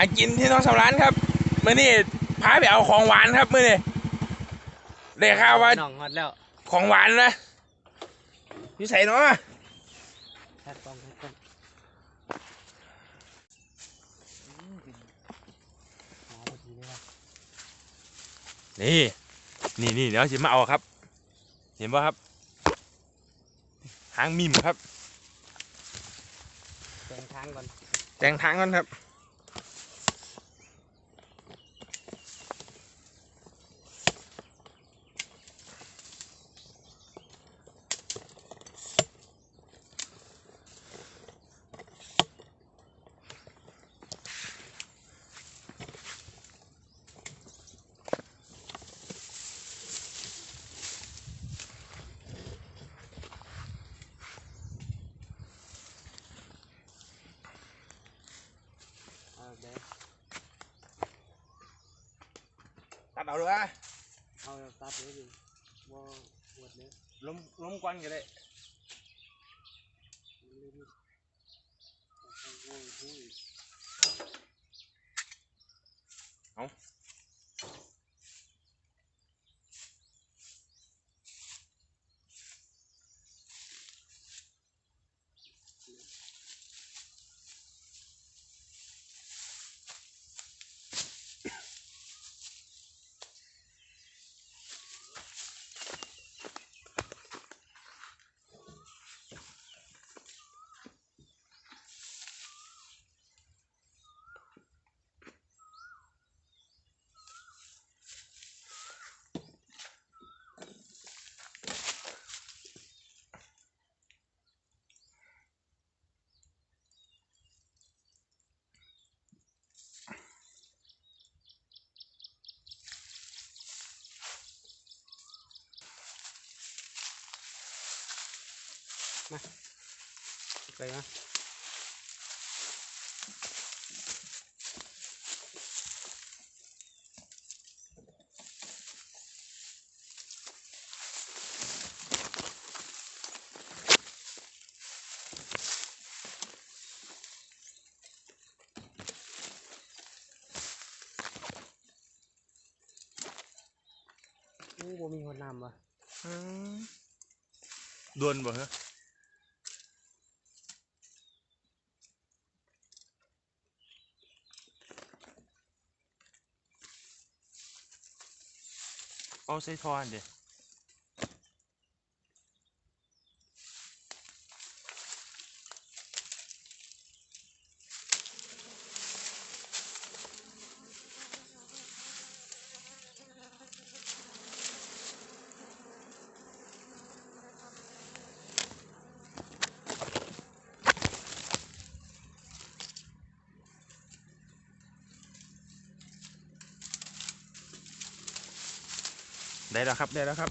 ากินที่น้องสำรานครับเมื่อนี้พาไปเอาของหวานครับเมื่อนี้ได้ข่าวว่าน้องฮอดแล้วของหวานนะพี่ใส่เนาะแค่ต้องแค่ต้องอืมเป็นหอมพอดีเลยว่ะนี่ นี่นี่เดี๋ยวสิมาเอาครับ เห็นป่ะครับ หางมิมครับแจงทางก่อนแจงทางก่อนครับ ตัดเอาเลยว่าเอาตัดเลยดิบ่ปวดเลย ล้มล้มก้อนก็ได้ ลืมโอ้ยโอ้ย มาไปนะอู้บ่มีคนนำวะดวนบ่ฮะ เอาใส่ ได้แล้วครับได้แล้วครับ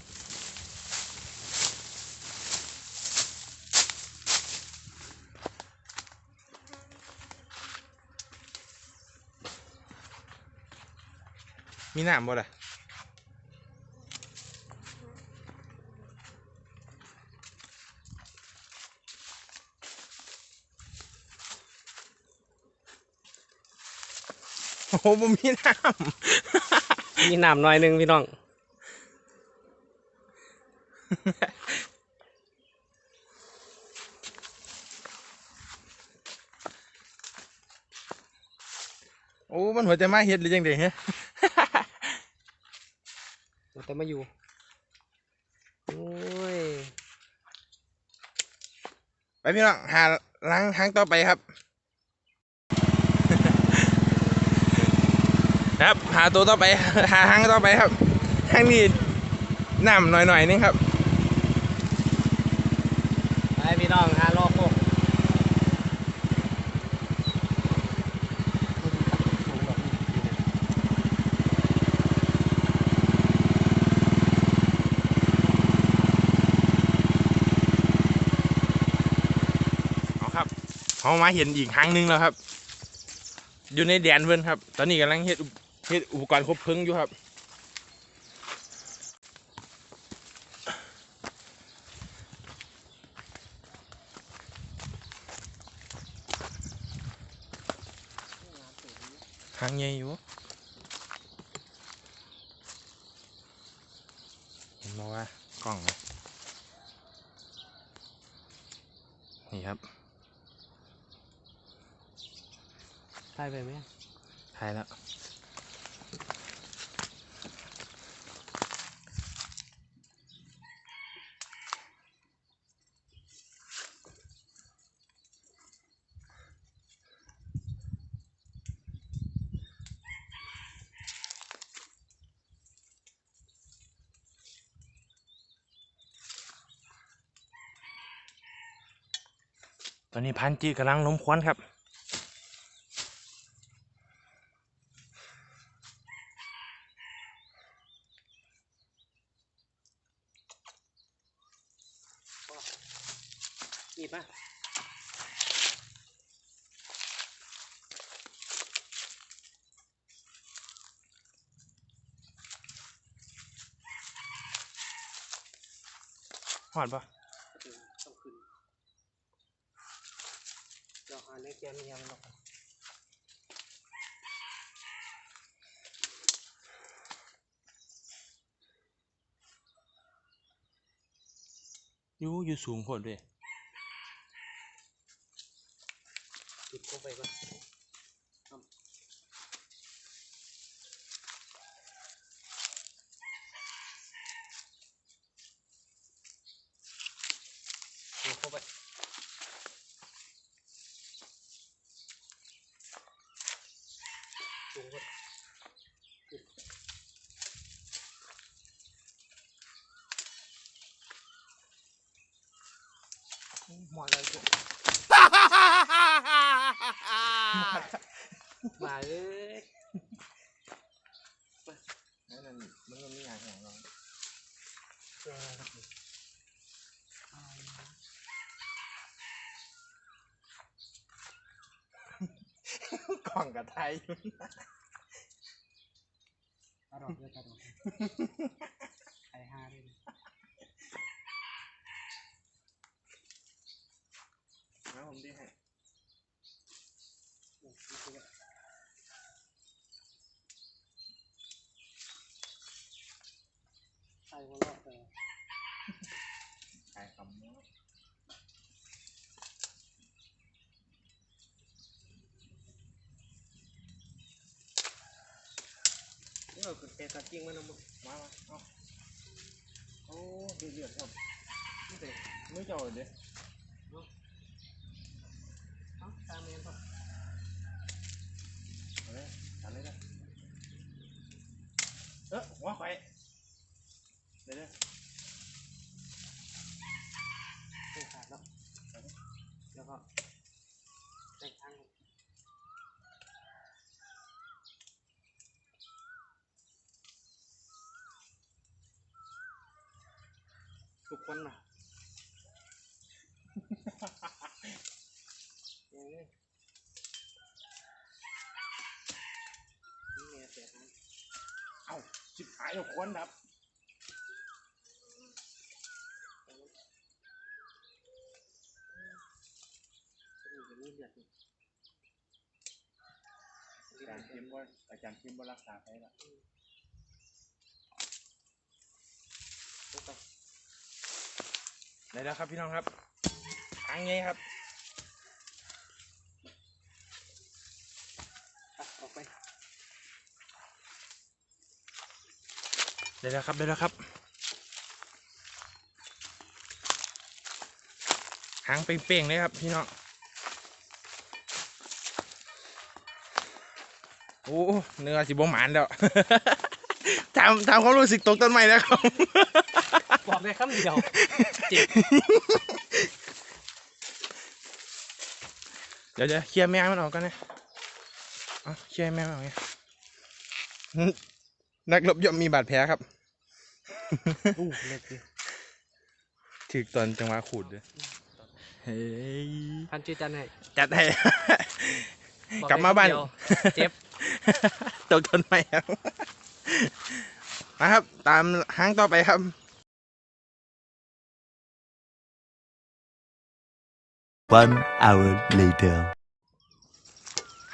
มีน้ำบ่ล่ะโอ้โหบ่มีน้ำ มีน้ำหน่อยหนึงพี่น้อง โอ้ มันหัวใจมาเฮ็ดหรือยังไงฮะเราแต่มาอยู่ โอ้ย ไปพี่น้อง หาล้างทางต่อไปครับ ครับ หาตัวต่อไป หาทางต่อไปครับทางนี้น้ำหน่อยๆนึงครับ ไปพี่น้องหารอบโคกเอาครับเขามาเห็นอีกทางนึงแล้วครับ อยู่ในแดนเพิ่นครับ ตอนนี้กำลังเฮ็ดอุปเฮ็ดอุปกรณ์ครบเพลิงอยู่ครับ เหางใหญ่อยู่เห็นบอกว่ากล้องนะนี่ครับ ถ่ายไปไหม ถ่ายแล้ว ตอนนี้พันจีกำลังล้มควันครับ นี่ปะหอดปะ เออต้องขึ้น เราหาในแกมยังหรอก อยู่อยู่สูงโพดเลย ติดเข้าไปปะทำติดเข้าไป สูงกว่า หมอดอะไรกู มาเลย นั่นนั่นมันก็มีอย่างของเรา เออ กล่องกับไทยตัดออกเลยตัดไอห้าด้วยนะผมดีให้โอ้ยนี่คือบบไอหัวเราะแต่ ขายคำเนาะ นี่เราคือเตะตัดจริงมันนะมึงมาเอาโอ้เดือดเดือดครับนี่เด็ไม่เจ้าเลยเด้เอ้าตามเมนป่ะเอาเลยทำเลยนะเออหัวไข่เดี๋ยวเดี๋ยว เตะขาดแล้วแล้วก็เตะข้าง ทุกคนน่ะอย่างนี้นี่แม่เสียหายเอ้าชิบหายแล้วควนดับนี่จะมีเลือดอยู่อาจารย์คิมว่าอาจารย์คิมว่ารักษาใครละ โอ้ก็ ได้แล้วครับพี่น้องครับทางไงครับออกไปได้แล้วครับได้แล้วครับหางเป่งๆเลยครับพี่น้องโอ้เนื้อสิบหมานแล้ว ทำทำความรู้สึกตกต้นไม้แล้วครับ บอกได้คำเดียวเจ็บเดี๋ยวเดี๋ยวเคลียร์แม่มันออกกันนะเอาเคลียร์แม่มันออกไงนักรบย่อมมีบาดแผลครับ อู้เล็กดิถึกตอนจังหวะขูดเลยเฮ้ย พันชื่อจันให้จัดให้ อกกลับมาบ้านได้คำเดียวเจ็บ ตกต้นไม้ครับ นะครับ ตามห้างต่อไปครับ One hour later.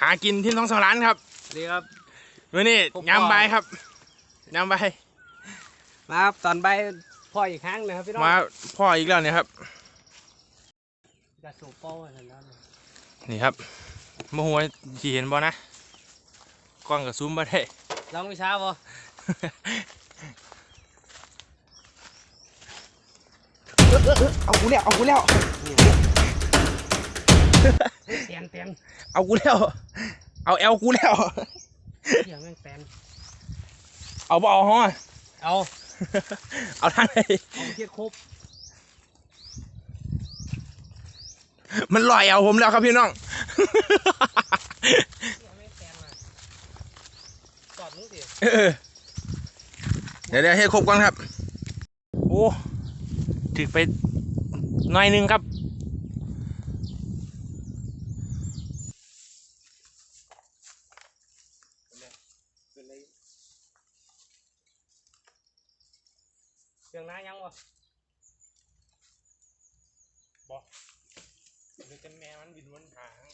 หากินที่ท้องสำร้านครับดีครับ วันนี้ผมยามก่อนบ่ายครับยามบ่ายมาครับตอนใบายพ่ออีกครั้งนะครับพี่น้องมาพ่ออีกแล้วเนี่ยครับ จะสูบโป้เสร็จแล้วเนี่ยนี่ครับโมโหที่เห็นบ่นะกล้องกับซูมบ่ได้ลองวิชาบ่ เอากูแล้วเอากูแล้วเตียนเตียนเอากูแล้ว เอาเอลกูแล้วเสียงแม่งแตนเอาบ่เอาห้อเอาเอาทางไหนเอาเทียดครบมันลอยเอาผมแล้วครับพี่น้องเสียงแม่งแตนมาจอดนู้นสิเออเดี๋ยวเดี๋ยวให้ครบก่อนครับ โอ้ถึกไปหน่อยนึงครับ เสียงน้ายังบ่ เดี๋ยวจะแม่มันบินวนหาง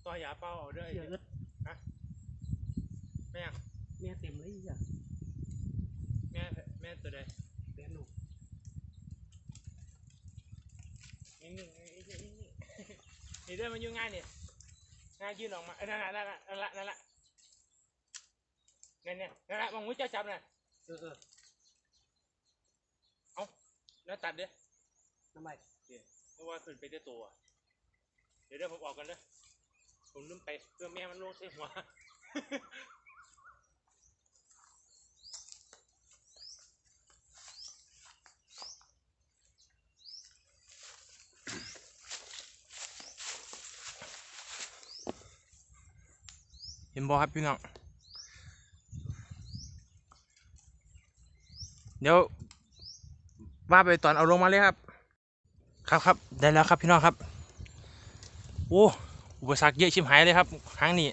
ต่ อยาเป้าเอาเด้อเสียงอึดแม่งแม่เต็มเลยจ้ะแม่แม่ตัวใดแตนหนูนิ่งๆนิ่งๆนิ่งๆนี่เด้อมันอยู่ง่ายนี่ง่ายยืนออกมาเอ้ยนั่นละนั่นละนั่นละนั่นละนั่นเนี่ยนั่นละมองมุ้ยเจ้าจับน่ะเออเออแล้วตัดเด้อน้ำใบเพราะว่าขึ้นไปได้ตัวเดี๋ยวเดี๋ยวผมออกกันเด้อ ผมลืมไปเพื่อแม่มันลงใส่หัวเห็นบอครับพี่น้อง เดี๋ยวว่าไปตอนเอาลงมาเลยครับ ครับครับได้แล้วครับพี่น้องครับ โอ้ อุปสรรคเยอะชิมหายเลยครับครั้งนี้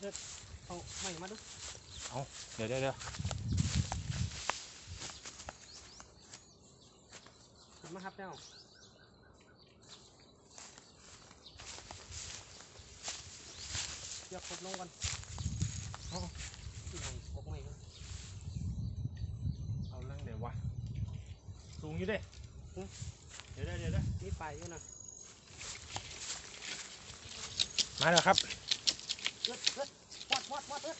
เด็ดเอาไม่มาดูเดี๋ยวเดี๋ยวเดี๋ยวเอามาครับเจ้าเดี๋ยวครบลงก่อนเอาที่ไหนครบไม่ก่อนเอาเรื่องเดี๋ยววะสูงอยู่เด้เดี๋ยวเดี๋ยวเดี๋ยวเดี๋ยวนี่ไปอยู่นะ มาแล้วครับเอิดเอิดวัดวัดวัดเอิด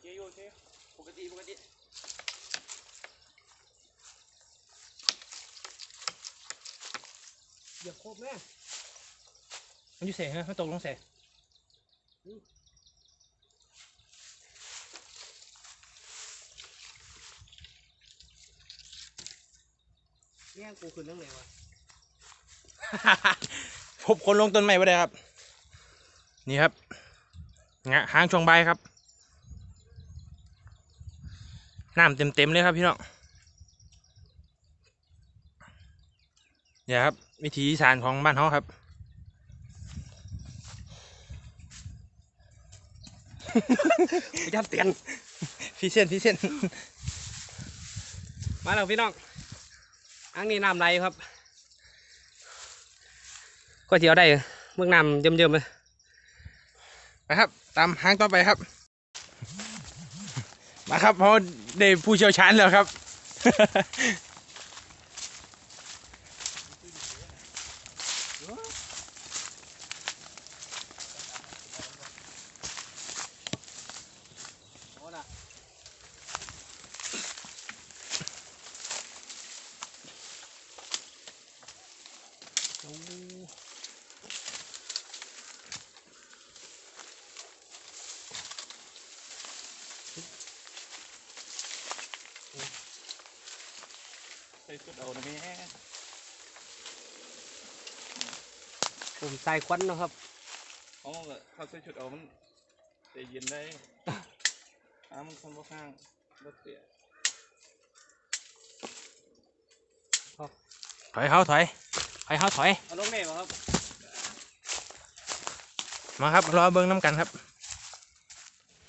เจโยเจปกติปกติเหยียบครบแม่มันอยู่เสฮะมันตกลงเส แย่งกูขึ้นเรื่องไหนวะ พบคนลงต้นไม้ไ่ได้ครับ นี่ครับงะหางช่วงใบายครับน้ำเต็มเต็มๆเลยครับพี่น้องเนี่ยครับ วิถีอีสานของบ้านเขาครับไปยัดเตียนพี่เส้นพี่เส้น มาแล้วพี่น้อง อันนี้น้ำไหลครับ ก็เจียวได้เมื่อน้ำเยิ่มๆเลยไปครับ ตามหางต่อไปครับ มาครับเพราะได้ผู้เชี่ยวชาญแล้วครับ ส่ชุดเอานะแม่ผมใส่ควันเนาะครับเขาก็เขาใส่ชุดเอามันใจเย็นได้อามันคนบ่ข้างรถเสียถอยเขาถอยถอยเขาถอย เอาลงได้ป่ะครับมาครับรอเบิ้งน้ำกันครับ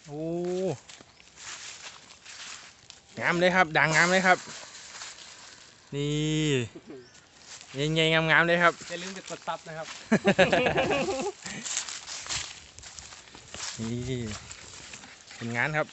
โอ้งามเลยครับด่างงามเลยครับ นี่ยังไงงามๆเลยครับ อย่าลืมไปกดซับนะครับ นี่เป็นงานครับ